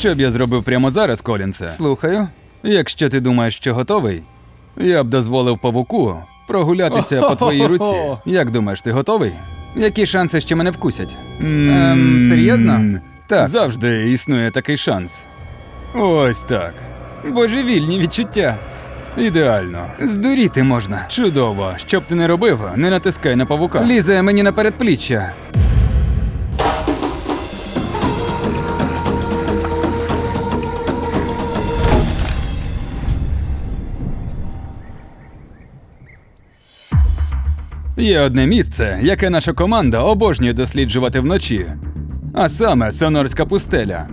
Що б я зробив прямо зараз, Колінсе? Слухаю. Якщо ти думаєш, що готовий, я б дозволив павуку прогулятися по твоїй руці. Як думаєш, ти готовий? Які шанси, що мене вкусять? Ем, серйозно? Так. Завжди існує такий шанс. Ось так. Божевільні відчуття. Ідеально. Здуріти можна. Чудово. Що б ти не робив, не натискай на павука. Лізе мені на передпліччя. Є одне місце, яке наша команда обожнює досліджувати вночі, а саме Сонорська пустеля.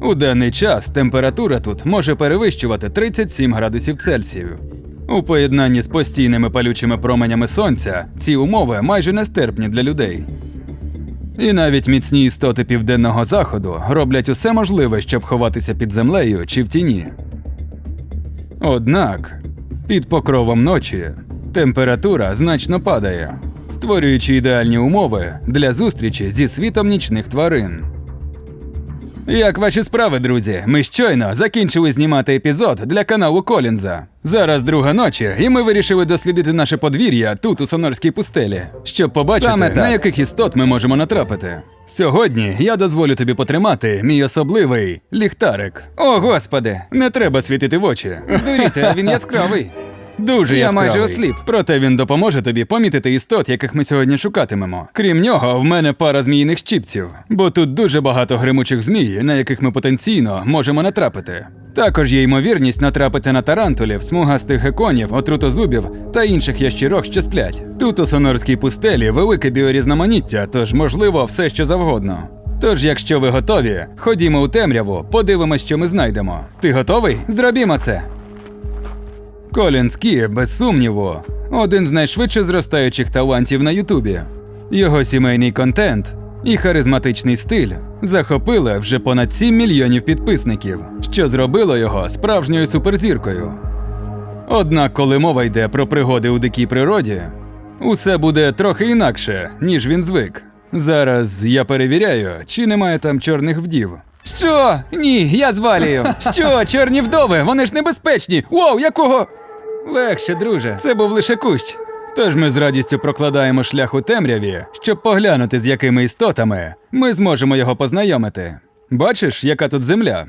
У денний час температура тут може перевищувати 37 градусів Цельсію. У поєднанні з постійними палючими променями сонця ці умови майже нестерпні для людей. І навіть міцні істоти південного заходу роблять усе можливе, щоб ховатися під землею чи в тіні. Однак, під покровом ночі температура значно падає, створюючи ідеальні умови для зустрічі зі світом нічних тварин. Як ваші справи, друзі? Ми щойно закінчили знімати епізод для каналу Колінза. Зараз друга ночі, і ми вирішили дослідити наше подвір'я тут, у Сонорській пустелі, щоб побачити, Саме на яких істот ми можемо натрапити. Сьогодні я дозволю тобі потримати мій особливий ліхтарик. О, господи! Не треба світити в очі. Здуріти, а він яскравий. Дуже Я яскравий. майже осліп. Проте він допоможе тобі помітити істот, яких ми сьогодні шукатимемо. Крім нього, в мене пара зміїних щіпців, бо тут дуже багато гримучих змій, на яких ми потенційно можемо натрапити. Також є ймовірність натрапити на тарантулів, смугастих геконів, отрутозубів та інших ящірок, що сплять. Тут у Сонорській пустелі велике біорізноманіття, тож можливо все що завгодно. Тож, якщо ви готові, ходімо у темряву, подивимось, що ми знайдемо. Ти готовий? Зробімо це. Колін Скі, без сумніву, один з найшвидше зростаючих талантів на Ютубі. Його сімейний контент і харизматичний стиль захопили вже понад 7 мільйонів підписників, що зробило його справжньою суперзіркою. Однак, коли мова йде про пригоди у дикій природі, усе буде трохи інакше, ніж він звик. Зараз я перевіряю, чи немає там чорних вдів. Що? Ні, я звалюю. Що, чорні вдови? Вони ж небезпечні. Воу, якого? Легше, друже, це був лише кущ. Тож ми з радістю прокладаємо шлях у темряві, щоб поглянути, з якими істотами ми зможемо його познайомити. Бачиш, яка тут земля?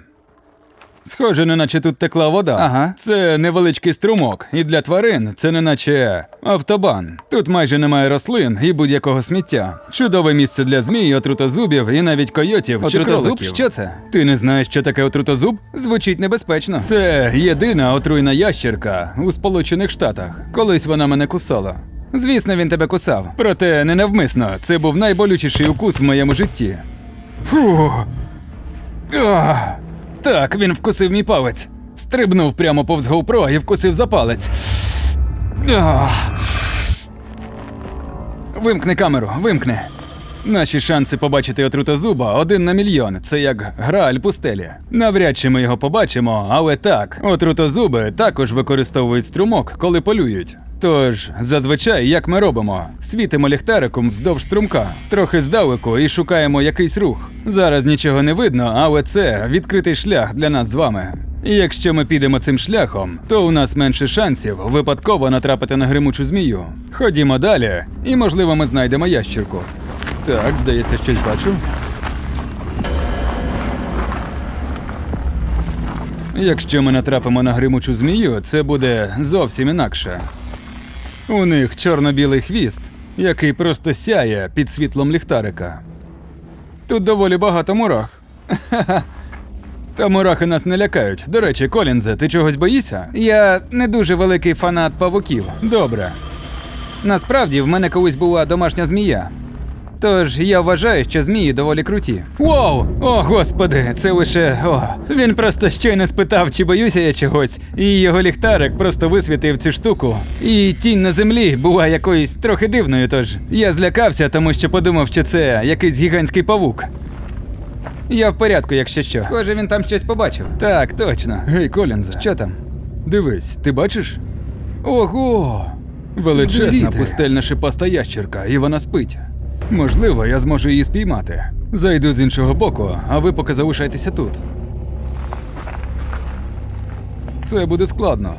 Схоже, неначе тут текла вода. Ага. Це невеличкий струмок, і для тварин це неначе автобан. Тут майже немає рослин і будь-якого сміття. Чудове місце для змій, отрутозубів і навіть койотів чи Отрутозуб? кроликів. Що це? Ти не знаєш, що таке отрутозуб? Звучить небезпечно. Це єдина отруйна ящерка у Сполучених Штатах. Колись вона мене кусала. Звісно, він тебе кусав. Проте не навмисно, це був найболючіший укус в моєму житті. Фу. Ах, так, він вкусив мій палець. Стрибнув прямо повз GoPro і вкусив за палець. Вимкни камеру, вимкни. Наші шанси побачити отрутозуба один на мільйон. Це як грааль пустелі. Навряд чи ми його побачимо, але так, отрутозуби також використовують струмок, коли полюють. Тож, зазвичай, як ми робимо, світимо ліхтариком вздовж струмка, трохи здалеку і шукаємо якийсь рух. Зараз нічого не видно, але це відкритий шлях для нас з вами. І якщо ми підемо цим шляхом, то у нас менше шансів випадково натрапити на гримучу змію. Ходімо далі, і можливо ми знайдемо ящірку. Так, здається, щось бачу. Якщо ми натрапимо на гримучу змію, це буде зовсім інакше. У них чорно-білий хвіст, який просто сяє під світлом ліхтарика. Тут доволі багато мурах. Та мурахи нас не лякають. До речі, Колінзе, ти чогось боїшся? Я не дуже великий фанат павуків. Добре. Насправді, в мене колись була домашня змія. Тож я вважаю, що змії доволі круті. Воу! О, господи, це лише. О, він просто щойно спитав, чи боюся я чогось, і його ліхтарик просто висвітив цю штуку. І тінь на землі була якоюсь трохи дивною, тож я злякався, тому що подумав, що це якийсь гігантський павук. Я в порядку, якщо що. Схоже, він там щось побачив. Так, точно. Гей, Колінзе. Що там? Дивись, ти бачиш? Ого! Величезна Здуріти. пустельна шипаста ящерка, і вона спить. Можливо, я зможу її спіймати. Зайду з іншого боку, а ви поки залишайтеся тут. Це буде складно.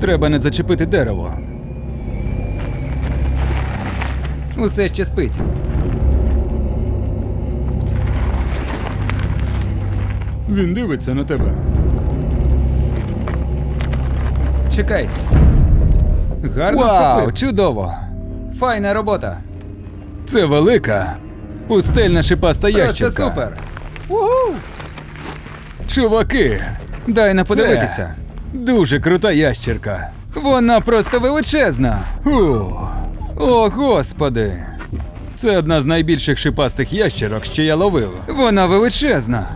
Треба не зачепити дерево. Усе ще спить. Він дивиться на тебе. Чекай. Гарно Вау, вхопив. чудово! Файна робота. Це велика, пустельна шипаста Просто ящерка. супер. Чуваки, Дай на це подивитися. Дуже крута ящерка. Вона просто величезна. Фу. О, господи. Це одна з найбільших шипастих ящерок, що я ловив. Вона величезна.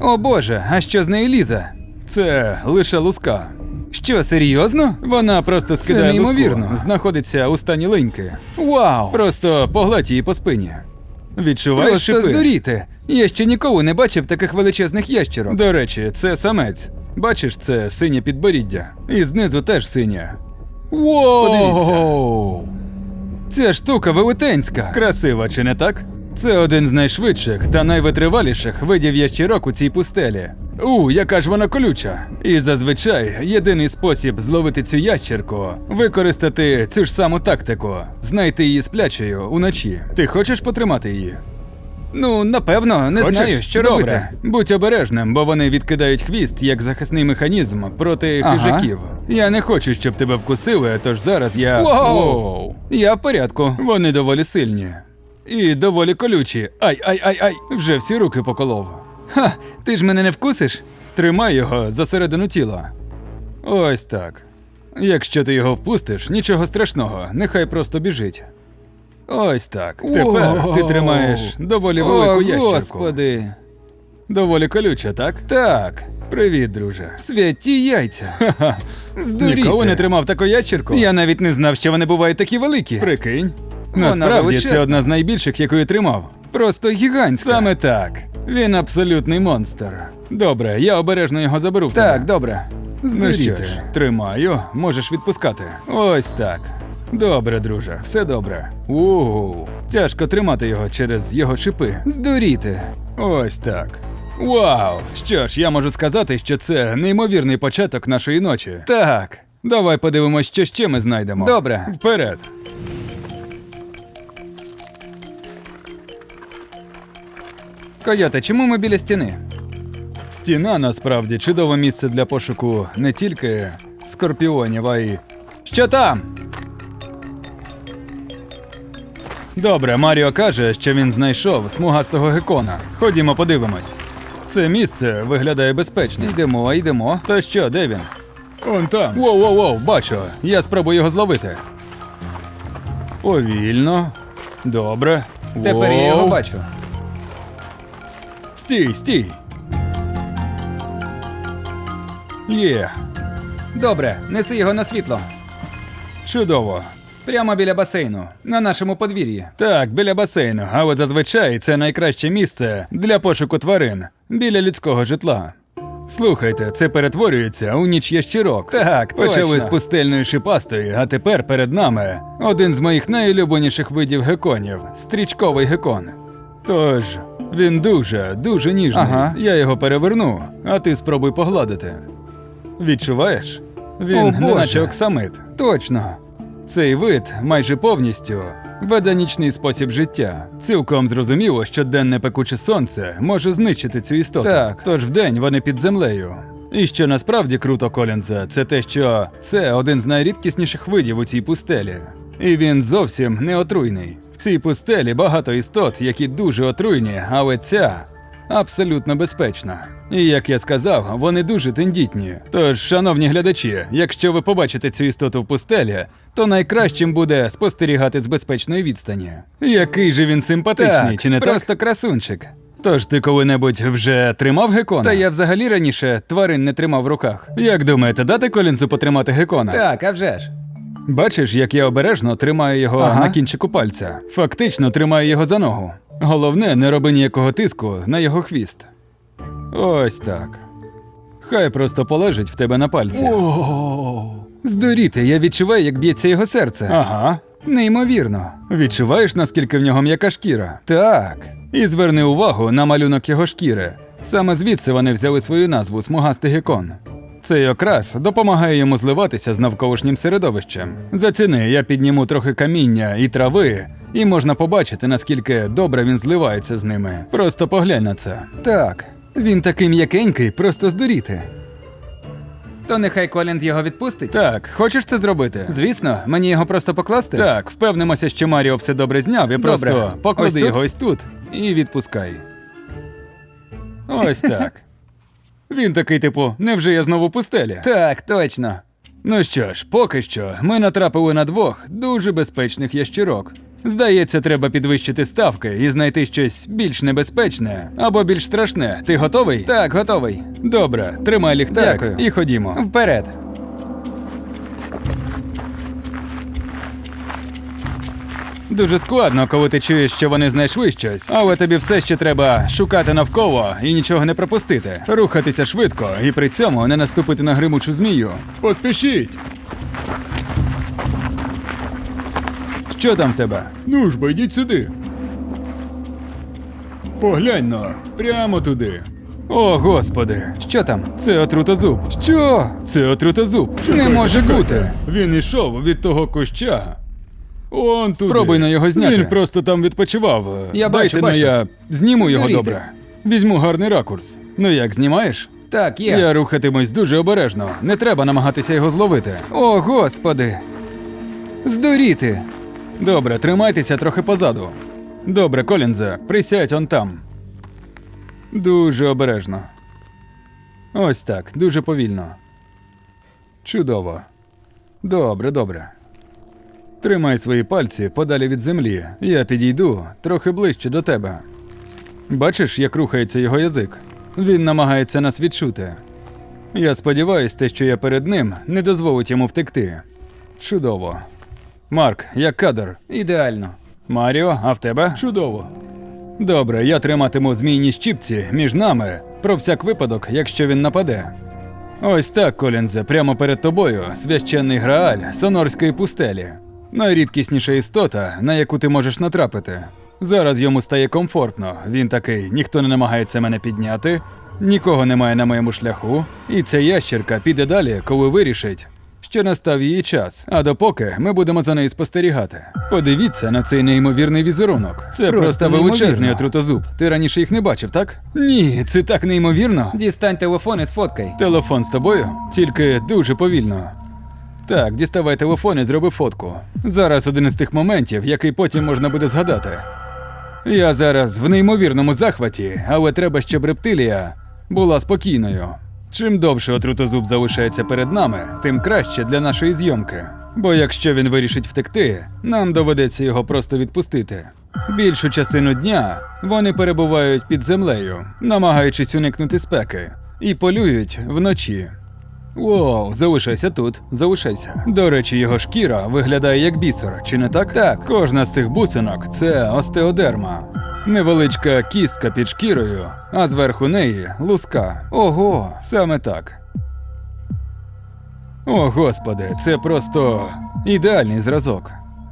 О боже, а що з неї лізе? Це лише луска. Що, серйозно? Вона просто скидає неймовірно. луску, знаходиться у стані линьки. Вау! Просто погладь її по спині. Відчуваєш Просто шипи? здуріти. Я ще ніколи не бачив таких величезних ящерок. До речі, це самець. Бачиш, це синє підборіддя. І знизу теж синє. Воу! Ця штука велетенська. Красива, чи не так? Це один з найшвидших та найвитриваліших видів ящерок у цій пустелі. У, яка ж вона колюча. І зазвичай єдиний спосіб зловити цю ящерку використати цю ж саму тактику знайти її сплячою уночі. Ти хочеш потримати її? Ну, напевно, не Хочеш? знаю, що Добре. робити. Будь обережним, бо вони відкидають хвіст як захисний механізм проти Ага. хижаків. Я не хочу, щоб тебе вкусили, тож зараз я. Воу! Я в порядку. Вони доволі сильні. І доволі колючі. Ай, ай, ай, ай! Вже всі руки поколов. Ха, ти ж мене не вкусиш? Тримай його за середину тіла. Ось так. Якщо ти його впустиш, нічого страшного, нехай просто біжить. Ось так. Тепер ти тримаєш доволі велику О, ящерку. господи. Доволі колюча, так? Так, Привіт, друже. святі яйця. Ха-ха. Здуріти. Ніколи не тримав таку ящерку. Я навіть не знав, що вони бувають такі великі. Прикинь. Вона Насправді величезна. це одна з найбільших, яку я тримав. Просто гігантська. Саме так. Він абсолютний монстр. Добре, я обережно його заберу. в тебе. Так, добре. Ну що Здуріти. тримаю, можеш відпускати. Ось так. Добре, друже, все добре. Ууу, тяжко тримати його через його шипи. Здуріти. Ось так. Вау! Що ж, я можу сказати, що це неймовірний початок нашої ночі. Так. Давай подивимось, що ще ми знайдемо. Добре. Вперед. Койоте, чому ми біля стіни? Стіна насправді чудове місце для пошуку не тільки скорпіонів, а й. Що там? Добре, Маріо каже, що він знайшов смугастого гекона. Ходімо, подивимось. Це місце виглядає безпечно. Йдемо, йдемо. Та що, де він? Он там. Воу-воу-воу, бачу. Я спробую його зловити. Повільно. Добре. Тепер я його бачу. Стій, стій. Є, Добре, неси його на світло. чудово. Прямо біля басейну, на нашому подвір'ї. Так, біля басейну, а от зазвичай це найкраще місце для пошуку тварин біля людського житла. Слухайте, це перетворюється у ніч ящірок. Так, Почали точно. з пустельної шипастої, а тепер перед нами один з моїх найулюбленіших видів геконів стрічковий гекон. Тож, він дуже, дуже ніжний. Ага. Я його переверну, а ти спробуй погладити. Відчуваєш? Він О, не наче оксамит. Точно. Цей вид майже повністю веде нічний спосіб життя. Цілком зрозуміло, що денне пекуче сонце може знищити цю істоту. Так. Тож вдень вони під землею. І що насправді круто Колінза, це те, що це один з найрідкісніших видів у цій пустелі. І він зовсім не отруйний. Цій пустелі багато істот, які дуже отруйні, але ця абсолютно безпечна. І як я сказав, вони дуже тендітні. Тож, шановні глядачі, якщо ви побачите цю істоту в пустелі, то найкращим буде спостерігати з безпечної відстані. Який же він симпатичний, Так, чи не просто так? красунчик. Тож ти коли-небудь вже тримав гекона? Та я взагалі раніше тварин не тримав в руках. Як думаєте, дати Колінзу потримати гекона? Так, а вже ж. Бачиш, як я обережно тримаю його Ага. на кінчику пальця. Фактично тримаю його за ногу. Головне, не роби ніякого тиску на його хвіст. Ось так. Хай просто полежить в тебе на пальці. Здуріти, я відчуваю, як б'ється його серце. Ага. Неймовірно. Відчуваєш, наскільки в нього м'яка шкіра? Так. І зверни увагу на малюнок його шкіри. Саме звідси вони взяли свою назву смугастий гекон. Цей окрас допомагає йому зливатися з навколишнім середовищем. Заціни, я підніму трохи каміння і трави, і можна побачити, наскільки добре він зливається з ними. Просто поглянь на це. Так, він такий м'якенький, просто здуріти. То нехай Колінз його відпустить? Так, хочеш це зробити? Звісно, мені його просто покласти? Так, впевнимося, що Маріо все добре зняв, і просто Добре. поклади Ось його ось тут і відпускай. Ось так. Він такий, типу, невже я знову пустеля? Так, точно. Ну що ж, поки що ми натрапили на двох дуже безпечних ящирок. Здається, треба підвищити ставки і знайти щось більш небезпечне або більш страшне. Ти готовий? Так, готовий. Добре, тримай ліхтарик Дякую. і ходімо. Вперед. Дуже складно, коли ти чуєш, що вони знайшли щось, але тобі все ще треба шукати навколо і нічого не пропустити. Рухатися швидко і при цьому не наступити на гримучу змію. Поспішіть! Що там в тебе? Ну ж бо йдіть сюди. Поглянь но, прямо туди. О, господи, Що там? це отрутозуб. Що? Це отрутозуб. Не може бути. Він ішов від того куща. Он туди. Спробуй на його зняти. Він просто там відпочивав. Я Дайте бачу, но бачу. я зніму його добре. Візьму гарний ракурс. Ну як, знімаєш? Так, є. Я рухатимусь дуже обережно. Не треба намагатися його зловити. О, господи. Здуріти. Добре, тримайтеся трохи позаду. Добре, Колінзе, присядь он там. Дуже обережно. Ось так, дуже повільно. Чудово. Добре, добре. Тримай свої пальці подалі від землі. Я підійду трохи ближче до тебе. Бачиш, як рухається його язик? Він намагається нас відчути. Я сподіваюся, те, що я перед ним, не дозволить йому втекти. Чудово. Марк, як кадр. Ідеально. Маріо, а в тебе? Чудово. Добре, я триматиму змійні щіпці між нами про всяк випадок, якщо він нападе. Ось так, Колінзе, прямо перед тобою священний грааль сонорської пустелі. Найрідкісніша істота, на яку ти можеш натрапити. Зараз йому стає комфортно. Він такий, ніхто не намагається мене підняти, нікого немає на моєму шляху, і ця ящерка піде далі, коли вирішить, що настав її час, а допоки ми будемо за нею спостерігати. Подивіться на цей неймовірний візерунок. Це просто, Просто величезний отрутозуб. Ти раніше їх не бачив, так? Ні, це так неймовірно. Дістань телефон і сфоткай. Телефон з тобою? Тільки дуже повільно. Так, діставай телефон і зроби фотку. Зараз один із тих моментів, який потім можна буде згадати. Я зараз в неймовірному захваті, але треба, щоб рептилія була спокійною. Чим довше отрутозуб залишається перед нами, тим краще для нашої зйомки. Бо якщо він вирішить втекти, нам доведеться його просто відпустити. Більшу частину дня вони перебувають під землею, намагаючись уникнути спеки, і полюють вночі. Воу, залишайся тут, залишайся. До речі, його шкіра виглядає як бісер, чи не так? Так. Кожна з цих бусинок це остеодерма. Невеличка кістка під шкірою, а зверху неї луска. Ого. Саме так. О, господи, це просто ідеальний зразок.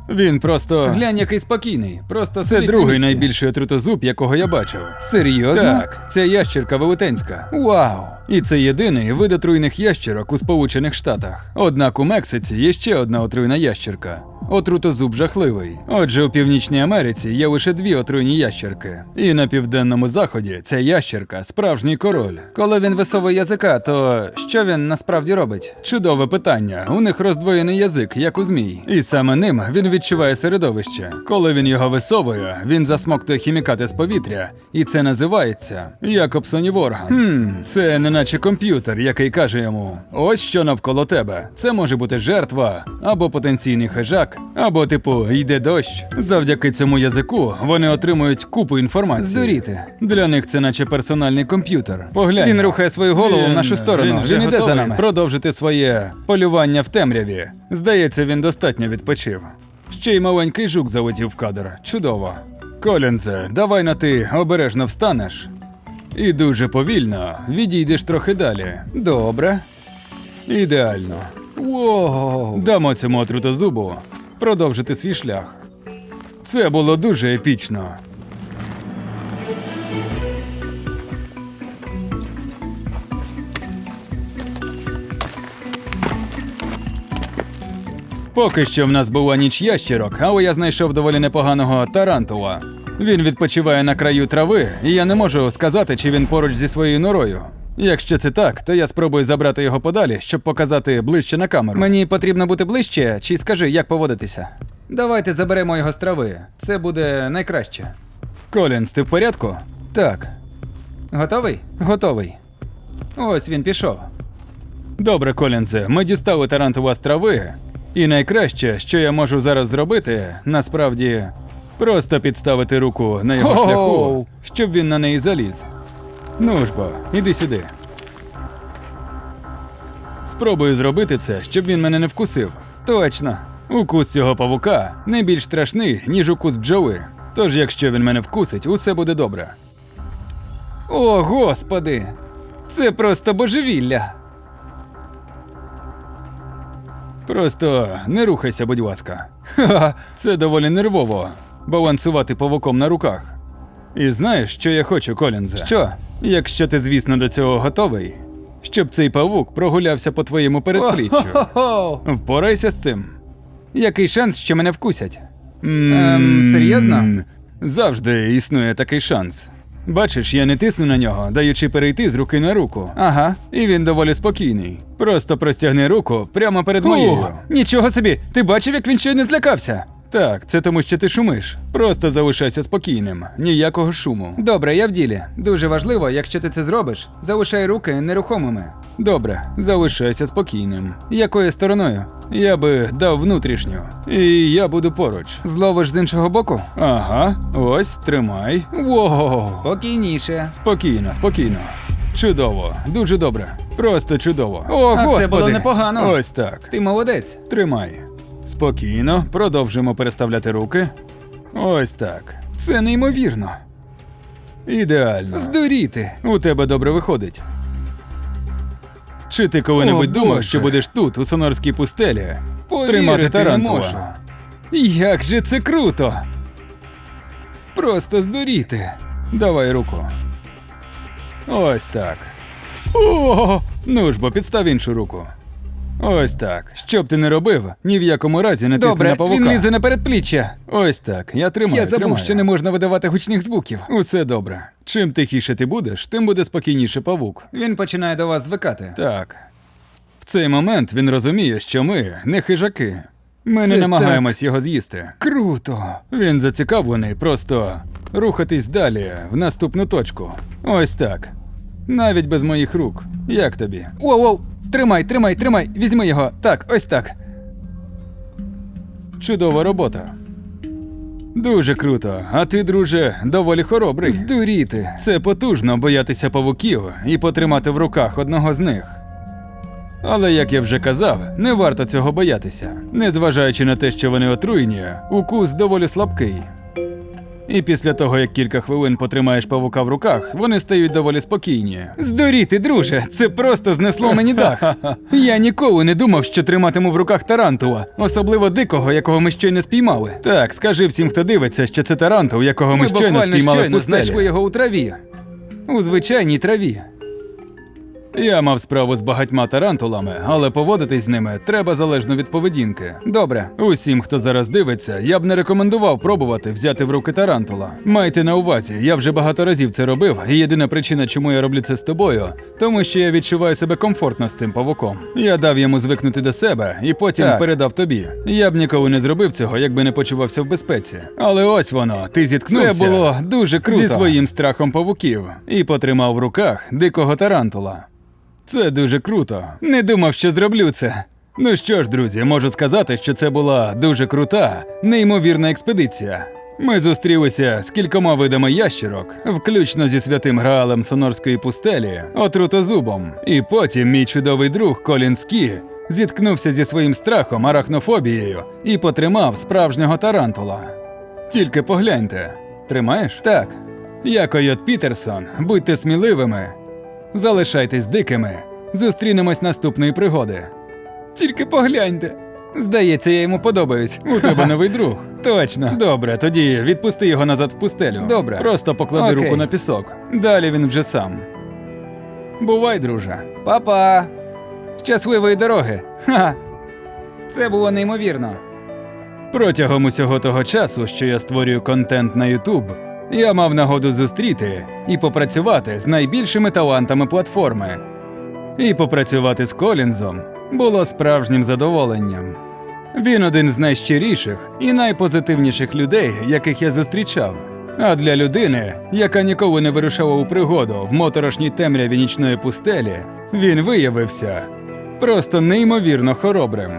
Він просто. Глянь, який спокійний. Просто Це другий місці. найбільший отрутозуб, якого я бачив. Серйозно? Так, це ящерка велетенська. Вау. І це єдиний вид отруйних ящерок у Сполучених Штатах. Однак у Мексиці є ще одна отруйна ящерка. Отрутозуб жахливий. Отже, у Північній Америці є лише дві отруйні ящерки. І на південному заході ця ящерка справжній король. Коли він висовує язика, то що він насправді робить? Чудове питання. У них роздвоєний язик, як у змій. І саме ним він відчуває середовище. Коли він його висовує, він засмоктує хімікати з повітря, і це називається орган. Хм. Це не наче комп'ютер, який каже йому: ось що навколо тебе. Це може бути жертва, або потенційний хижак, або типу йде дощ. Завдяки цьому язику вони отримують купу інформації. Здуріти. Для них це наче персональний комп'ютер. Поглянь. Він рухає свою голову в нашу сторону. Він, вже Він іде за нами. продовжити своє полювання в темряві. Здається, він достатньо відпочив. Ще й маленький жук залетів в кадр. Чудово. Колінзе, давай на ти обережно встанеш. І дуже повільно відійдеш трохи далі. Добре. Ідеально. Воу. Дамо цьому отрутозубу продовжити свій шлях. Це було дуже епічно. Поки що в нас була ніч ящерок, але я знайшов доволі непоганого тарантула. Він відпочиває на краю трави, і я не можу сказати, чи він поруч зі своєю норою. Якщо це так, то я спробую забрати його подалі, щоб показати ближче на камеру. Мені потрібно бути ближче, чи скажи, як поводитися? Давайте заберемо його з трави. Це буде найкраще. Колінс, ти в порядку? Так. Готовий? Готовий. Ось він пішов. Добре, Колінзе, ми дістали тарантула з трави. І найкраще, що я можу зараз зробити, насправді, просто підставити руку на його Хоу! шляху, щоб він на неї заліз. Ну ж бо, іди сюди. Спробую зробити це, щоб він мене не вкусив. Точно. Укус цього павука не більш страшний, ніж укус бджоли. Тож, якщо він мене вкусить, усе буде добре. О, господи! Це просто божевілля. Просто не рухайся, будь ласка. Ха-ха, це доволі нервово балансувати павуком на руках. І знаєш, що я хочу, Колінзе? Що? Якщо ти, звісно, до цього готовий, щоб цей павук прогулявся по твоєму передпліччю. Впорайся з цим. Який шанс, що мене вкусять? Ем, серйозно? Завжди існує такий шанс. Бачиш, я не тисну на нього, даючи перейти з руки на руку. Ага. І він доволі спокійний. Просто простягни руку прямо перед моєю. Нічого собі! Ти бачив, як він щойно злякався? Так, це тому, що ти шумиш. Просто залишайся спокійним, ніякого шуму. Добре, я в ділі. Дуже важливо, якщо ти це зробиш, залишай руки нерухомими. Добре, залишайся спокійним. Якою стороною? Я би дав внутрішню, і я буду поруч. Зловиш з іншого боку? Ага, ось тримай. Воу! Спокійніше. Спокійно, спокійно. Чудово, дуже добре. Просто чудово. О, а господи. це було непогано. Ось так. Ти молодець. Тримай. Спокійно, продовжимо переставляти руки. Ось так. Це неймовірно. Ідеально. Здуріти. У тебе добре виходить. Чи ти коли-небудь думав, що будеш тут, у сонорській пустелі, Повірити тримати не тарантула? можу. Як же це круто! Просто здуріти. Давай руку. Ось так. О, ну ж бо підстав іншу руку. Ось так. Що б ти не робив, ні в якому разі не тисни Добре, на павука. він лізе на передпліччя. Ось так. Я тримаю. я забув, тримаю. що не можна видавати гучних звуків. Усе добре. Чим тихіше ти будеш, тим буде спокійніше павук. Він починає до вас звикати. Так. В цей момент він розуміє, що ми не хижаки. Ми Це не намагаємось його з'їсти. Круто. Він зацікавлений просто рухатись далі в наступну точку. Ось так. Навіть без моїх рук. Як тобі? Воу, воу. Тримай, тримай, тримай. Візьми його. Так, ось так. Чудова робота. Дуже круто. А ти, друже, доволі хоробрий. Здуріти. Це потужно боятися павуків і потримати в руках одного з них. Але, як я вже казав, не варто цього боятися. Незважаючи на те, що вони отруєні, укус доволі слабкий. І після того, як кілька хвилин потримаєш павука в руках, вони стають доволі спокійні. Здуріти, друже, це просто знесло мені дах. Я ніколи не думав, що триматиму в руках тарантула, особливо дикого, якого ми щойно спіймали. Так, скажи всім, хто дивиться, що це тарантул, якого ми, Ми щойно буквально спіймали буквально щойно знайшли його у траві. У звичайній траві. Я мав справу з багатьма тарантулами, але поводитись з ними треба залежно від поведінки. Добре. Усім, хто зараз дивиться, я б не рекомендував пробувати взяти в руки тарантула. Майте на увазі, я вже багато разів це робив, і єдина причина, чому я роблю це з тобою, тому що я відчуваю себе комфортно з цим павуком. Я дав йому звикнути до себе і потім Так. передав тобі. Я б ніколи не зробив цього, якби не почувався в безпеці. Але ось воно, ти зіткнувся. Це було дуже круто. зі своїм страхом павуків і потримав в руках дикого тарантула. Це дуже круто. Не думав, що зроблю це. Ну що ж, друзі, можу сказати, що це була дуже крута, неймовірна експедиція. Ми зустрілися з кількома видами ящерок, включно зі святим Граалем Сонорської пустелі, отрутозубом. І потім мій чудовий друг Колін Скі зіткнувся зі своїм страхом, арахнофобією і потримав справжнього тарантула. Тільки погляньте, тримаєш? Так. Я Койот Пітерсон, будьте сміливими. Залишайтесь дикими. Зустрінемось наступної пригоди. Тільки погляньте. Здається, я йому подобаюсь. У тебе новий друг. Точно. Добре, тоді відпусти його назад в пустелю. Добре. Просто поклади Окей. руку на пісок. Далі він вже сам. Бувай, друже. Па-па. Щасливої дороги. Ха. Це було неймовірно. Протягом усього того часу, що я створюю контент на YouTube, я мав нагоду зустріти і попрацювати з найбільшими талантами платформи. І попрацювати з Колінзом було справжнім задоволенням. Він один з найщиріших і найпозитивніших людей, яких я зустрічав. А для людини, яка ніколи не вирушала у пригоду в моторошній темряві нічної пустелі, він виявився просто неймовірно хоробрим.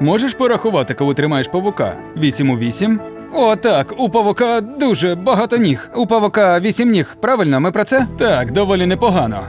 Можеш порахувати, коли тримаєш павука? 8 у 8? О, так, у павука дуже багато ніг. У павука вісім ніг, правильно, ми про це? Так, доволі непогано.